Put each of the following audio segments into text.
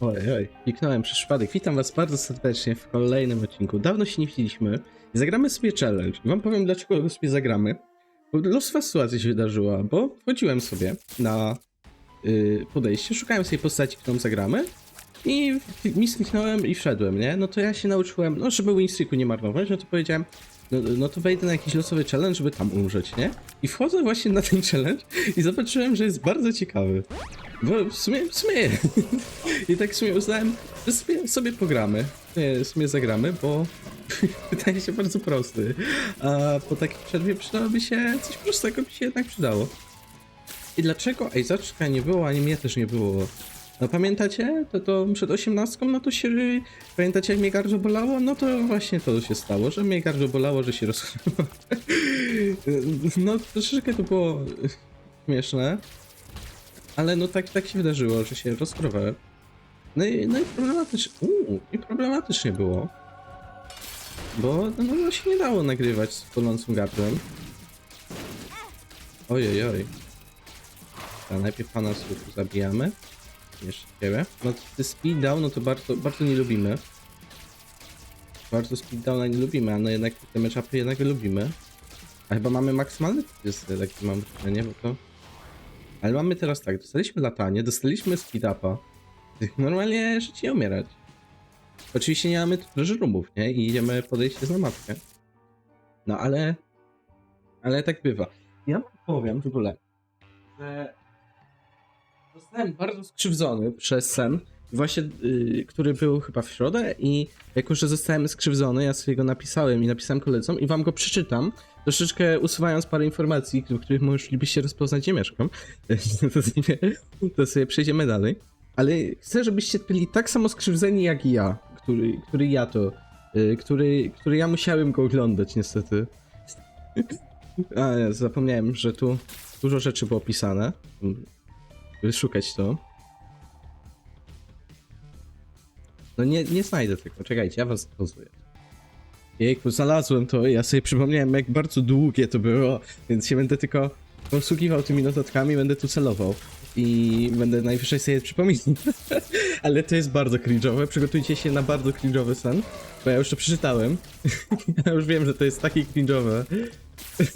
Oj, oj, kliknąłem przez przypadek. Witam was bardzo serdecznie w kolejnym odcinku. Dawno się nie widzieliśmy. Zagramy sobie challenge. Wam powiem, dlaczego go sobie zagramy. Bo losowa sytuacja się wydarzyła, bo wchodziłem sobie na y, podejście, szukałem sobie postaci, którą zagramy i mi skliknąłem i wszedłem, nie? No to ja się nauczyłem, no żeby winstreaku nie marnować, no to powiedziałem, no, no to wejdę na jakiś losowy challenge, żeby tam umrzeć, nie? I wchodzę właśnie na ten challenge i zobaczyłem, że jest bardzo ciekawy. Bo w sumie, w sumie I tak w sumie uznałem, że sobie, sobie pogramy. Nie, w sumie zagramy, bo wydaje się bardzo prosty. A po takiej przerwie przydałoby się coś prostego, by się jednak przydało. I dlaczego Ejzaczka nie było, ani mnie też nie było? No pamiętacie? To, to przed osiemnastką, no to się... Pamiętacie jak mnie gardło bolało? No to właśnie to się stało, że mnie gardło bolało, że się roz... no troszeczkę to było śmieszne. Ale no tak, tak się wydarzyło, że się rozprowałem. No i, no i problematycznie. I problematycznie było. Bo no, no się nie dało nagrywać z bolącym gardłem. Ojej, oj. Najpierw pana słuchu zabijamy. Jeszcze ciebie. No ty speed down, no to bardzo, bardzo nie lubimy. Bardzo speed downa nie lubimy, a no jednak te matchupy jednak lubimy. A chyba mamy maksymalny jest taki mam wrażenie, bo to... Ale mamy teraz tak, dostaliśmy latanie, dostaliśmy speed upa. Normalnie żyć nie umierać. Oczywiście nie mamy tu żyrumów, nie? I idziemy podejść na mapkę. No ale... Ale tak bywa. Ja powiem w ogóle, że zostałem bardzo skrzywdzony przez sen, właśnie, y, który był chyba w środę i jako, że zostałem skrzywdzony, ja sobie go napisałem i napisałem koledze i wam go przeczytam, troszeczkę usuwając parę informacji, w których moglibyście rozpoznać, gdzie mieszkam. to, sobie, to sobie przejdziemy dalej. Ale chcę, żebyście byli tak samo skrzywdzeni jak i ja, który, który ja to, y, który, który ja musiałem go oglądać niestety. A, zapomniałem, że tu dużo rzeczy było opisane. Wyszukać to. No nie, nie znajdę tego, czekajcie, ja was pozuję. Jejku, znalazłem to ja sobie przypomniałem jak bardzo długie to było, więc się będę tylko posługiwał tymi notatkami, będę tu celował. I będę najwyżej sobie przypominał. Ale to jest bardzo cringe'owe, przygotujcie się na bardzo cringe'owy sen, bo ja już to przeczytałem. ja już wiem, że to jest takie cringe'owe.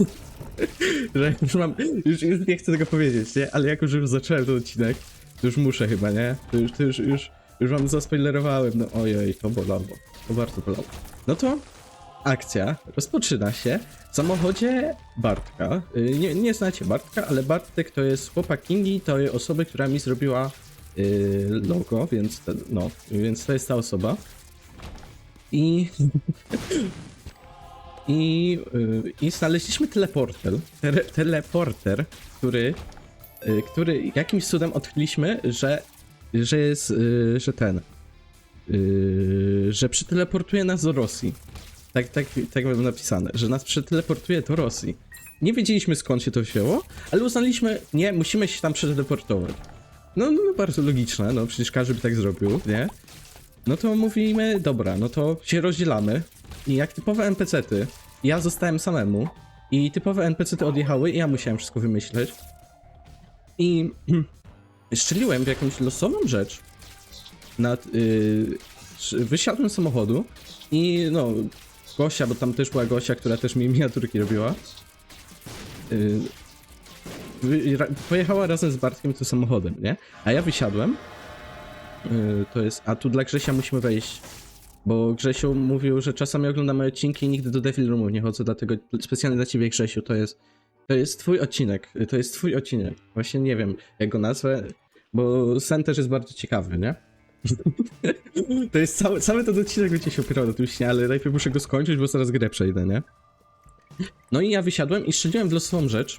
że już mam, już, już nie chcę tego powiedzieć, nie? Ale jako, że już zacząłem ten odcinek, to już muszę chyba, nie? To już, to już, już, już wam zaspoilerowałem, no ojej, to bolało, to bardzo bolało. No to akcja rozpoczyna się w samochodzie Bartka. Y, Nie, nie znacie Bartka, ale Bartek to jest chłopak Kingi, to jest osoba, która mi zrobiła y, logo, więc, te, no, więc to jest ta osoba. I i, y, i znaleźliśmy teleporter, tele, teleporter, który, y, który jakimś cudem odkryliśmy, że, że jest, y, że ten, y, że przyteleportuje nas do Rosji. Tak, tak, tak mam napisane, że nas przeteleportuje do Rosji. Nie wiedzieliśmy skąd się to wzięło, ale uznaliśmy, nie, musimy się tam przeteleportować. No, no bardzo logiczne, no przecież każdy by tak zrobił, nie? No to mówimy, dobra, no to się rozdzielamy. I jak typowe NPC-ty, ja zostałem samemu i typowe NPC-ty odjechały i ja musiałem wszystko wymyśleć. I strzeliłem w jakąś losową rzecz. Nad, yy, wysiadłem z samochodu i no, Gosia, bo tam też była Gosia, która też mi miniaturki robiła. Yy, pojechała razem z Bartkiem tym samochodem, nie? A ja wysiadłem. Yy, to jest. A tu dla Grzesia musimy wejść. Bo Grzesiu mówił, że czasami oglądamy odcinki i nigdy do Devil Roomów nie chodzę, dlatego specjalnie dla ciebie Grzesiu, to jest. To jest twój odcinek. To jest twój odcinek. Właśnie nie wiem, jak go nazwę, bo sen też jest bardzo ciekawy, nie? To jest cały, cały ten odcinek będzie się opierał na tym śnie, ale najpierw muszę go skończyć, bo zaraz grę przejdę, nie? No i ja wysiadłem i strzeliłem w losową rzecz.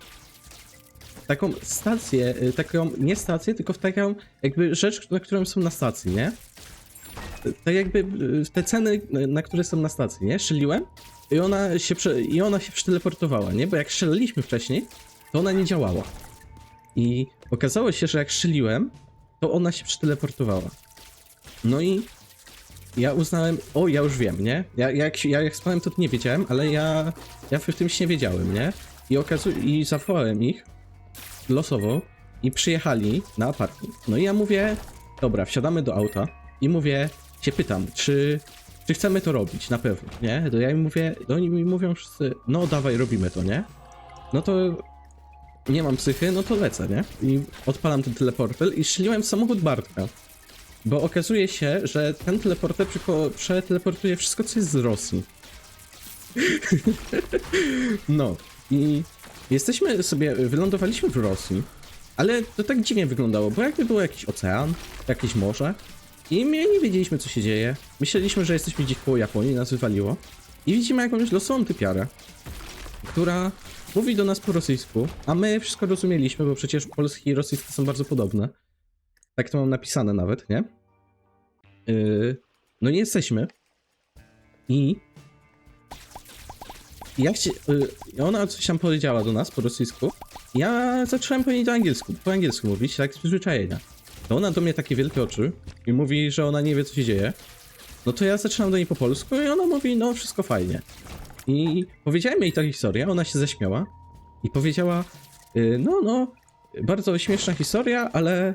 Taką stację, y, taką, nie stację, tylko w taką jakby rzecz, na którą są na stacji, nie? Tak jakby y, te ceny, y, na które są na stacji, nie? Strzeliłem i ona się, prze, i ona się przeteleportowała, nie? Bo jak strzelaliśmy wcześniej, to ona nie działała. I okazało się, że jak strzeliłem, to ona się przeteleportowała. No i ja uznałem, o, ja już wiem, nie? Ja jak, ja jak spałem, to nie wiedziałem, ale ja, ja w tym nie wiedziałem, nie? I okazuje, i zawołałem ich losowo i przyjechali na parking. No i ja mówię, dobra, wsiadamy do auta i mówię, się pytam, czy, czy chcemy to robić, na pewno, nie? To ja im mówię, to oni mi mówią wszyscy, no dawaj, robimy to, nie? No to nie mam psychy, no to lecę, nie? I odpalam ten teleporter i strzeliłem w samochód Bartka. Bo okazuje się, że ten teleporter przeteleportuje wszystko, co jest z Rosji. no i jesteśmy sobie, wylądowaliśmy w Rosji, ale to tak dziwnie wyglądało, bo jakby był jakiś ocean, jakieś morze i my nie wiedzieliśmy, co się dzieje. Myśleliśmy, że jesteśmy gdzieś koło Japonii, nas wywaliło i widzimy jakąś losową typiarę, która mówi do nas po rosyjsku, a my wszystko rozumieliśmy, bo przecież polski i rosyjski są bardzo podobne. Tak to mam napisane nawet, nie? Yy, no nie jesteśmy. I ja chci... yy, ona coś tam powiedziała do nas po rosyjsku. Ja zacząłem po niej do angielsku, po angielsku mówić, tak z przyzwyczajenia. To ona do mnie takie wielkie oczy i mówi, że ona nie wie, co się dzieje. No to ja zaczynam do niej po polsku i ona mówi, no wszystko fajnie. I powiedziałem jej tę historię, ona się zaśmiała i powiedziała, y, no, no, bardzo śmieszna historia, ale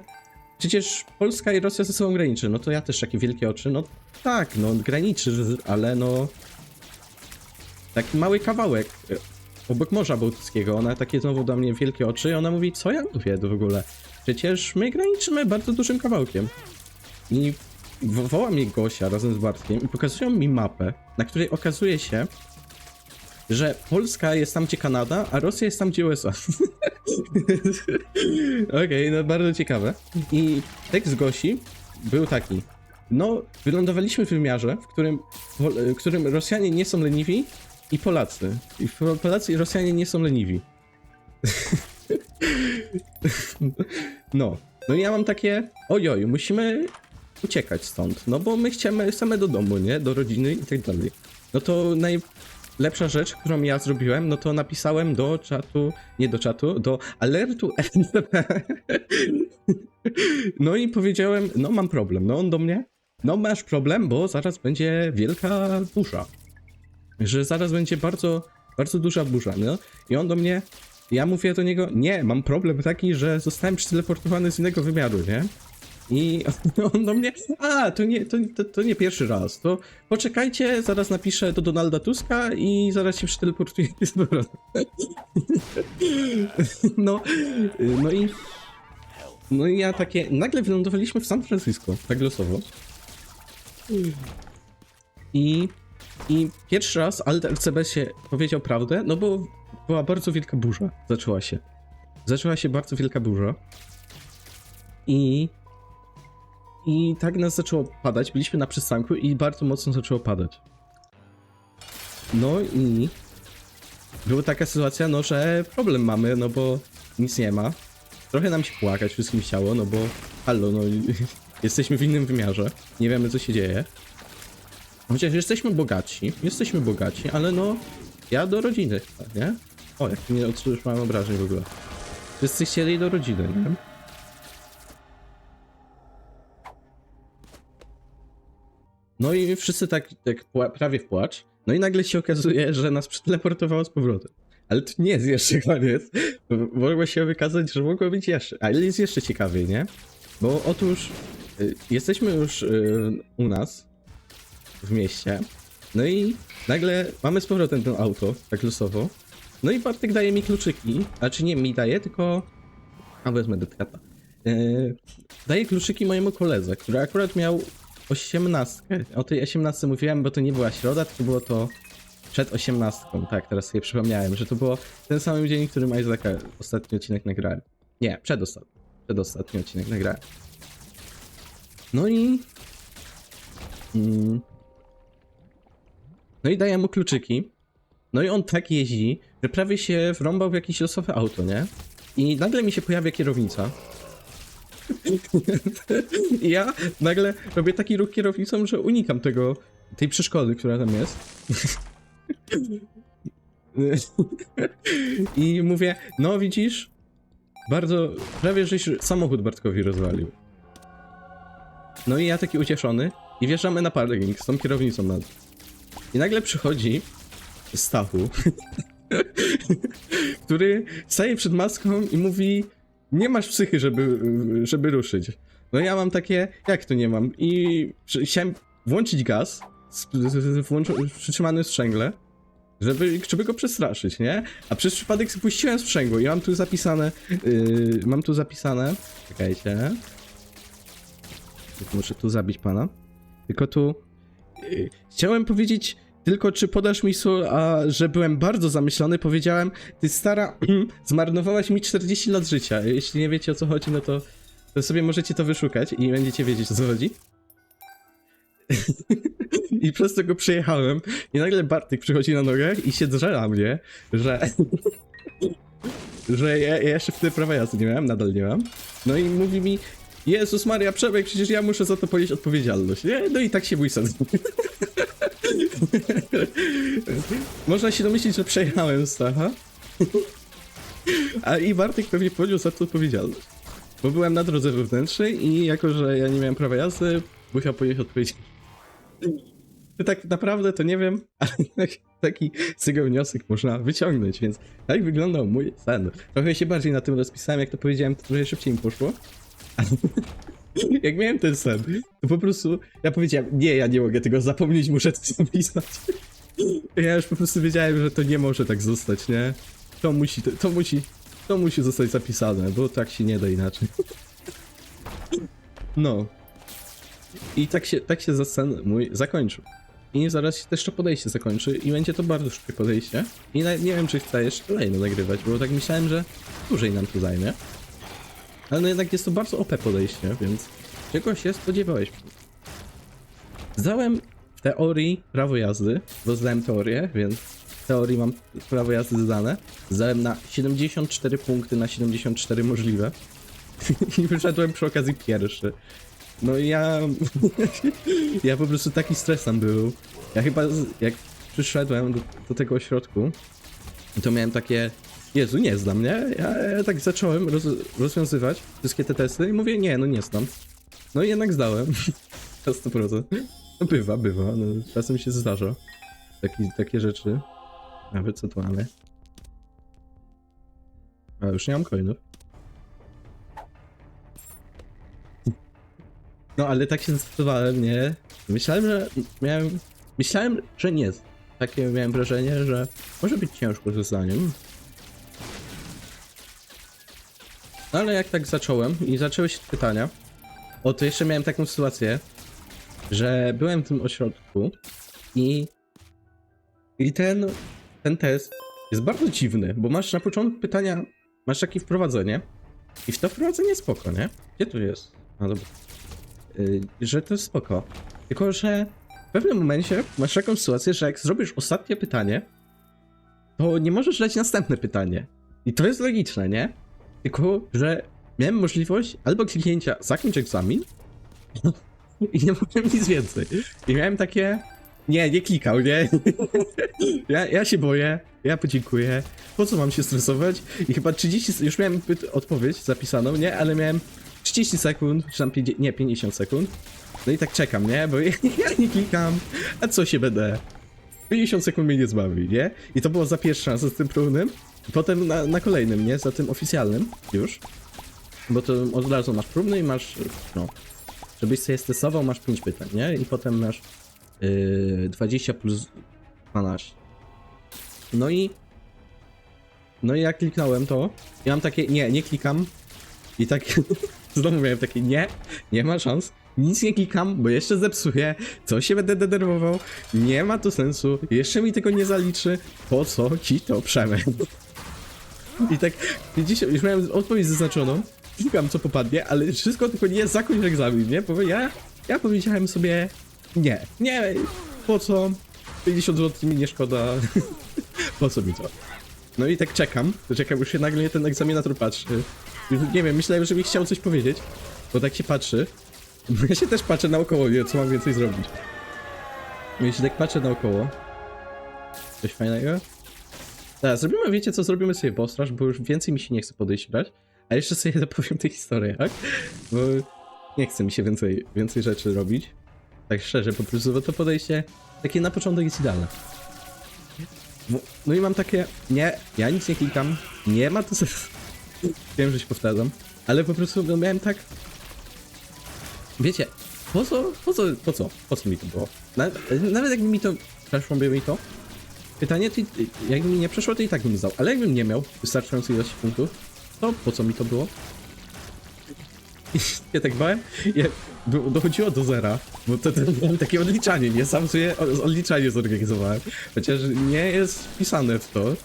przecież Polska i Rosja ze sobą graniczy. No to ja też takie wielkie oczy, no tak, no graniczy, ale no taki mały kawałek y, obok Morza Bałtyckiego. Ona takie znowu do mnie wielkie oczy i ona mówi, co ja mówię w ogóle? Przecież my graniczymy bardzo dużym kawałkiem. I wo- woła mnie Gosia razem z Bartkiem i pokazują mi mapę, na której okazuje się, że Polska jest tam, gdzie Kanada, a Rosja jest tam, gdzie USA. Okej, no bardzo ciekawe. I tekst Gosi był taki. No, wylądowaliśmy w wymiarze, w którym, w którym Rosjanie nie są leniwi i Polacy. I Polacy i Rosjanie nie są leniwi. No. No i ja mam takie, ojoj, musimy uciekać stąd, no bo my chcemy same do domu, nie? Do rodziny i tak dalej. No to najlepsza rzecz, którą ja zrobiłem, no to napisałem do czatu, nie do czatu, do alertu NCP. No i powiedziałem, no mam problem. No on do mnie, no masz problem, bo zaraz będzie wielka burza. Że zaraz będzie bardzo, bardzo duża burza, no. I on do mnie, ja mówię do niego, nie, mam problem taki, że zostałem przeteleportowany z innego wymiaru, nie? I on do mnie, a, to nie, to, to, to nie pierwszy raz, to poczekajcie, zaraz napiszę do Donalda Tuska i zaraz się przeteleportuję z powrotem. No, no i, no i ja takie, nagle wylądowaliśmy w San Francisco, tak losowo. I, i pierwszy raz Alt LCB się powiedział prawdę, no bo była bardzo wielka burza, zaczęła się. Zaczęła się bardzo wielka burza. I i tak nas zaczęło padać. Byliśmy na przystanku i bardzo mocno zaczęło padać. No i była taka sytuacja, no że problem mamy, no bo nic nie ma. Trochę nam się płakać wszystkim chciało, no bo hallo, no jesteśmy w innym wymiarze. Nie wiemy co się dzieje. Chociaż jesteśmy bogaci, jesteśmy bogaci, ale no ja do rodziny, nie? O, jak nie otrzymałem obrażeń w ogóle. Wszyscy chcieli do rodziny, nie? No i wszyscy tak, tak prawie w płacz. No i nagle się okazuje, że nas przeteleportowało z powrotem. Ale to nie jest jeszcze koniec. Mogło się wykazać, że mogło być jeszcze. Ale jest jeszcze ciekawiej, nie? Bo otóż y, jesteśmy już y, u nas w mieście. No i nagle mamy z powrotem to auto, tak losowo. No i Bartek daje mi kluczyki. Znaczy nie mi daje, tylko. A wezmę detkata. Yy, daje kluczyki mojemu koledze, który akurat miał 18. O tej 18 mówiłem, bo to nie była środa, tylko było to przed 18. Tak, teraz sobie przypomniałem, że to było ten sam dzień, w którym Isaaca ostatni odcinek nagrałem. Nie, przedostatni. Przedostatni odcinek nagrałem. No i. Mm, no i daję mu kluczyki. No i on tak jeździ, że prawie się wrąbał w jakieś losowe auto, nie? I nagle mi się pojawia kierownica. I ja nagle robię taki ruch kierownicą, że unikam tego, tej przeszkody, która tam jest. I mówię, no widzisz, bardzo, prawie żeś samochód Bartkowi rozwalił. No i ja taki ucieszony i wjeżdżamy na parking z tą kierownicą nad. I nagle przychodzi Stachu, który staje przed maską i mówi nie masz psychy, żeby, żeby ruszyć. No ja mam takie, jak to nie mam? I chciałem włączyć gaz, z- z- z- włączo- przytrzymany w sprzęgle, żeby, żeby go przestraszyć, nie? A przez przypadek spuściłem sprzęgło i mam tu zapisane, yy, mam tu zapisane, czekajcie, muszę tu zabić pana, tylko tu, yy, chciałem powiedzieć tylko, czy podasz mi sól, a że byłem bardzo zamyślony, powiedziałem, ty stara, zmarnowałaś mi 40 lat życia, jeśli nie wiecie o co chodzi, no to, to sobie możecie to wyszukać i będziecie wiedzieć o co chodzi. I przez to go przejechałem i nagle Bartek przychodzi na nogach i się drze na mnie, że... że ja, ja jeszcze wtedy prawa jazdy nie miałem, nadal nie mam. No i mówi mi, Jezus Maria, Przemek, przecież ja muszę za to ponieść odpowiedzialność, nie? No i tak się mój sen. Można się domyślić, że przejechałem Stacha. A i Bartek pewnie poniósł za to odpowiedzialność. Bo byłem na drodze wewnętrznej i jako, że ja nie miałem prawa jazdy, musiał ponieść odpowiedzialność. Tak naprawdę to nie wiem, ale tak- taki z tego wniosek można wyciągnąć, więc tak wyglądał mój sen. Trochę się bardziej na tym rozpisałem, jak to powiedziałem, to trochę szybciej mi poszło. jak miałem ten sen, to po prostu ja powiedziałem, nie, ja nie mogę tego zapomnieć, muszę to zapisać. Ja już po prostu wiedziałem, że to nie może tak zostać, nie? To musi, to, to musi, to musi zostać zapisane, bo tak się nie da inaczej. No. I tak się, tak się za sen mój zakończył. I zaraz się też to podejście zakończy i będzie to bardzo szybkie podejście. I nie wiem, czy chcę jeszcze kolejne nagrywać, bo tak myślałem, że dłużej nam to zajmie. Ale no jednak jest to bardzo OP podejście, więc czego się spodziewałeś? Zdałem w teorii prawo jazdy, bo zdałem teorię, więc w teorii mam prawo jazdy zdane. Zdałem na 74 punkty na 74 możliwe. I wyszedłem przy okazji pierwszy. No i ja... ja po prostu taki stres tam był. Ja chyba z- jak przyszedłem do, do tego ośrodku, to miałem takie... Jezu, nie znam, nie? Ja, ja tak zacząłem roz, rozwiązywać wszystkie te testy i mówię, nie, no nie znam. No i jednak zdałem. Na 100%. No bywa, bywa, no czasem się zdarza. Taki, takie rzeczy. Nawet co tu mamy? A już nie mam coinów. No ale tak się zdecydowałem, nie? Myślałem, że miałem... Myślałem, że nie. Takie miałem wrażenie, że może być ciężko ze zdaniem. Ale jak tak zacząłem i zaczęły się pytania, o to jeszcze miałem taką sytuację, że byłem w tym ośrodku i i ten, ten test jest bardzo dziwny, bo masz na początku pytania, masz takie wprowadzenie i w to wprowadzenie spoko, nie? Gdzie tu jest? No dobra. Y, że to jest spoko. Tylko, że w pewnym momencie masz taką sytuację, że jak zrobisz ostatnie pytanie, to nie możesz dać następne pytanie. I to jest logiczne, nie? Tylko, że miałem możliwość albo kliknięcia zakończ egzamin i nie mogłem nic więcej. I miałem takie... Nie, nie klikał, nie? ja, ja się boję, ja podziękuję. Po co mam się stresować? I chyba 30... Już miałem odpowiedź zapisaną, nie? Ale miałem 30 sekund, czy tam 50, nie, 50 sekund. No i tak czekam, nie? Bo ja, ja nie klikam. A co się będę? 50 sekund mnie nie zbawi, nie? I to było za pierwszy raz z tym próbnym. Potem na, na kolejnym, nie? Za tym oficjalnym już. Bo to od razu masz próbny i masz, no, żebyś sobie testował, masz 5 pytań, nie? I potem masz yy, 20 plus 12. No i no i jak kliknąłem to, ja mam takie, nie, nie klikam. I tak znowu miałem takie, nie, nie ma szans. Nic nie klikam, bo jeszcze zepsuję, co się będę denerwował, nie ma to sensu, jeszcze mi tego nie zaliczy, po co ci to Przemek? I tak, widzicie, już miałem odpowiedź zaznaczoną, klikam co popadnie, ale wszystko tylko nie zakończ egzamin, nie? Bo ja, ja powiedziałem sobie, nie, nie, po co, 50 zł mi nie szkoda, po co mi to? No i tak czekam, czekam, już się nagle ten egzaminator patrzy. Nie wiem, myślałem, że mi chciał coś powiedzieć, bo tak się patrzy. Ja się też patrzę naokoło, nie, co mam więcej zrobić. I się tak patrzę naokoło. Coś fajnego? Tak, zrobimy, wiecie co, zrobimy sobie postraż, bo już więcej mi się nie chce podejść brać. A jeszcze sobie dopowiem tę historię, tak? Bo nie chce mi się więcej, więcej rzeczy robić. Tak szczerze, po prostu to podejście takie na początek jest idealne. No, i mam takie, nie, ja nic nie klikam, nie ma to sensu. Wiem, że się powtarzam, ale po prostu no, miałem tak, wiecie, po co, po co, po co, po co mi to było? Nawet, nawet jakby mi to, przeszłoby mi to, pytanie, i- jakby mi nie przeszło, to i tak bym zdał, ale jakbym nie miał wystarczającej ilości punktów, to po co mi to było? Ja tak bałem, ja, do- dochodziło do zera, bo to, to takie odliczanie, nie? Sam sobie odliczanie zorganizowałem, chociaż nie jest wpisane w to,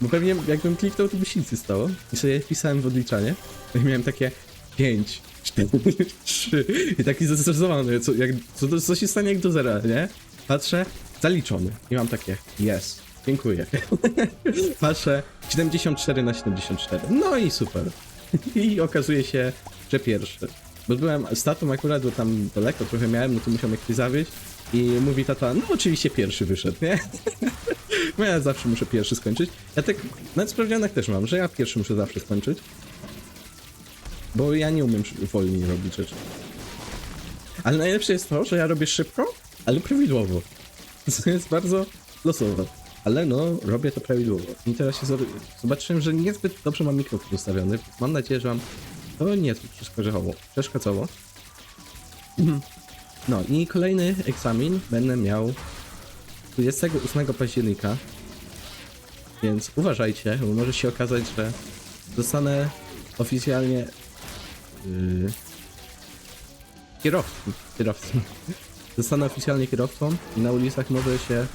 bo pewnie jakbym kliknął, to by się nic nie stało. I sobie wpisałem w odliczanie, no i miałem takie 5, 4, 3 i taki zestresowany, co, co, co się stanie jak do zera, nie? Patrzę, zaliczony i mam takie, yes, dziękuję. Patrzę, 74 na 74, no i super. I okazuje się, że pierwszy. Bo byłem z tatą akurat, bo tam daleko trochę miałem, no to musiałem jakoś zawieźć. I mówi tata, no oczywiście pierwszy wyszedł, nie? Bo ja zawsze muszę pierwszy skończyć. Ja tak, w sprawdzianach też mam, że ja pierwszy muszę zawsze skończyć. Bo ja nie umiem wolniej robić rzeczy. Ale najlepsze jest to, że ja robię szybko, ale prawidłowo. To jest bardzo losowe. Ale no, robię to prawidłowo. I teraz się zobaczyłem, że niezbyt dobrze mam mikrofon ustawiony. Mam nadzieję, że mam to nie przeszkadzało. przeszkadzało. No i kolejny egzamin będę miał 28 października. Więc uważajcie, bo może się okazać, że zostanę oficjalnie yy. Zostanę oficjalnie kierowcą i na ulicach może się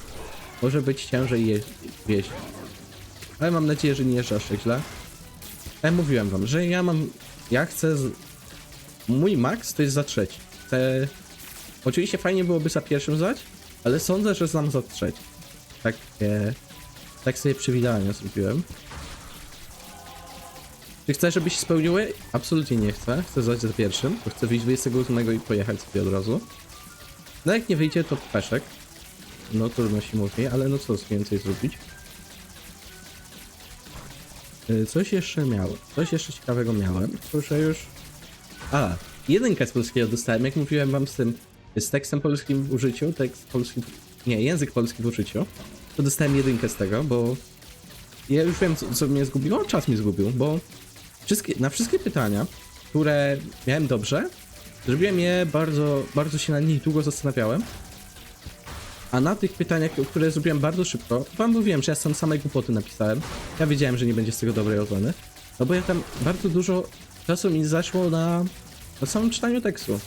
może być ciężej je, wieść. Ale mam nadzieję, że nie jeżdżę aż tak źle. Ja mówiłem wam, że ja mam. Ja chcę. Z... Mój max to jest za trzeci. Chcę. Oczywiście fajnie byłoby za pierwszym zdać, ale sądzę, że znam za trzeci. Tak. E... Tak sobie przewidziania zrobiłem. Czy chcę, żeby się spełniły? Absolutnie nie chcę. Chcę zdać za pierwszym, bo chcę wyjść 28 i pojechać sobie od razu. No jak nie wyjdzie, to peszek. No trudno się mówi, ale no co więcej zrobić? Y, Coś jeszcze miałem. Coś jeszcze ciekawego miałem. Proszę już. A, jedynkę z polskiego dostałem, jak mówiłem wam z tym, z tekstem polskim w użyciu, tekst polski, nie, język polski w użyciu, to dostałem jedynkę z tego, bo ja już wiem, co, co mnie zgubiło, czas mnie zgubił, bo wszystkie, na wszystkie pytania, które miałem dobrze, zrobiłem je bardzo, bardzo się na nich długo zastanawiałem, a na tych pytaniach, które zrobiłem bardzo szybko, wam mówiłem, że ja sam samej głupoty napisałem. Ja wiedziałem, że nie będzie z tego dobrej oceny. No bo ja tam bardzo dużo czasu mi zaszło na, na samym czytaniu tekstu.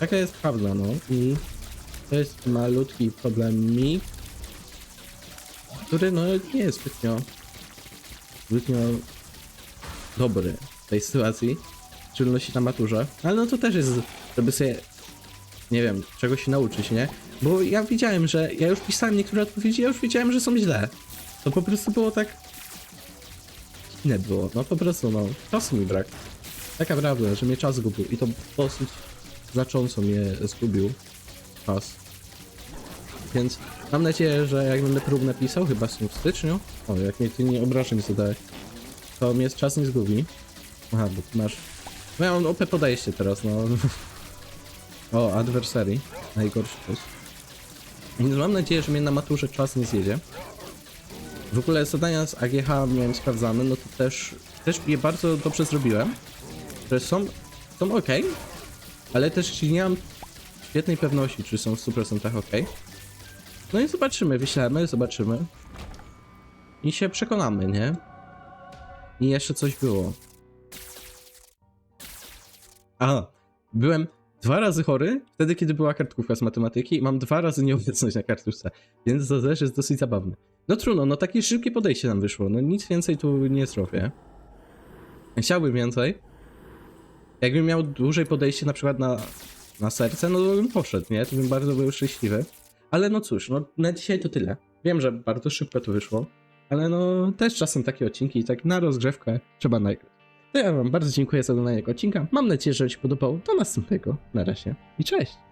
Taka jest prawda, no. I to jest malutki problemik, który no nie jest zbytnio, zbytnio dobry w tej sytuacji. W szczególności na maturze. Ale no to też jest, żeby sobie nie wiem, czego się nauczyć, nie? Bo ja widziałem, że ja już pisałem niektóre odpowiedzi, ja już wiedziałem, że są źle. To po prostu było tak... Inne było, no po prostu, no, czasu mi brak. Taka prawda, że mnie czas zgubił i to dosyć znacząco mnie zgubił czas. Więc mam nadzieję, że jak będę próbę napisał, chyba w styczniu, o, jak mnie ty nie obrażeń zadałeś, to mnie czas nie zgubi. Aha, bo masz... No ja mam OP podejście teraz, no. O, adversary. Najgorszy plus. Więc mam nadzieję, że mnie na maturze czas nie zjedzie. W ogóle zadania z AGH miałem sprawdzane, no to też, też je bardzo dobrze zrobiłem. Że są, są ok, ale też nie mam świetnej pewności, czy są w 100% ok. No i zobaczymy, wyślemy, zobaczymy. I się przekonamy, nie? I jeszcze coś było. Aha, byłem dwa razy chory, wtedy kiedy była kartkówka z matematyki i mam dwa razy nieobecność na kartówce, więc to też jest dosyć zabawne. No trudno, no takie szybkie podejście nam wyszło, no nic więcej tu nie zrobię. Chciałbym więcej. Jakbym miał dłużej podejście na przykład na, na serce, no to bym poszedł, nie? To bym bardzo był szczęśliwy. Ale no cóż, no na dzisiaj to tyle. Wiem, że bardzo szybko to wyszło, ale no też czasem takie odcinki tak na rozgrzewkę trzeba nagrać. To ja wam bardzo dziękuję za oglądanie tego odcinka. Mam nadzieję, że wam się podobało. Do następnego. Na razie i cześć!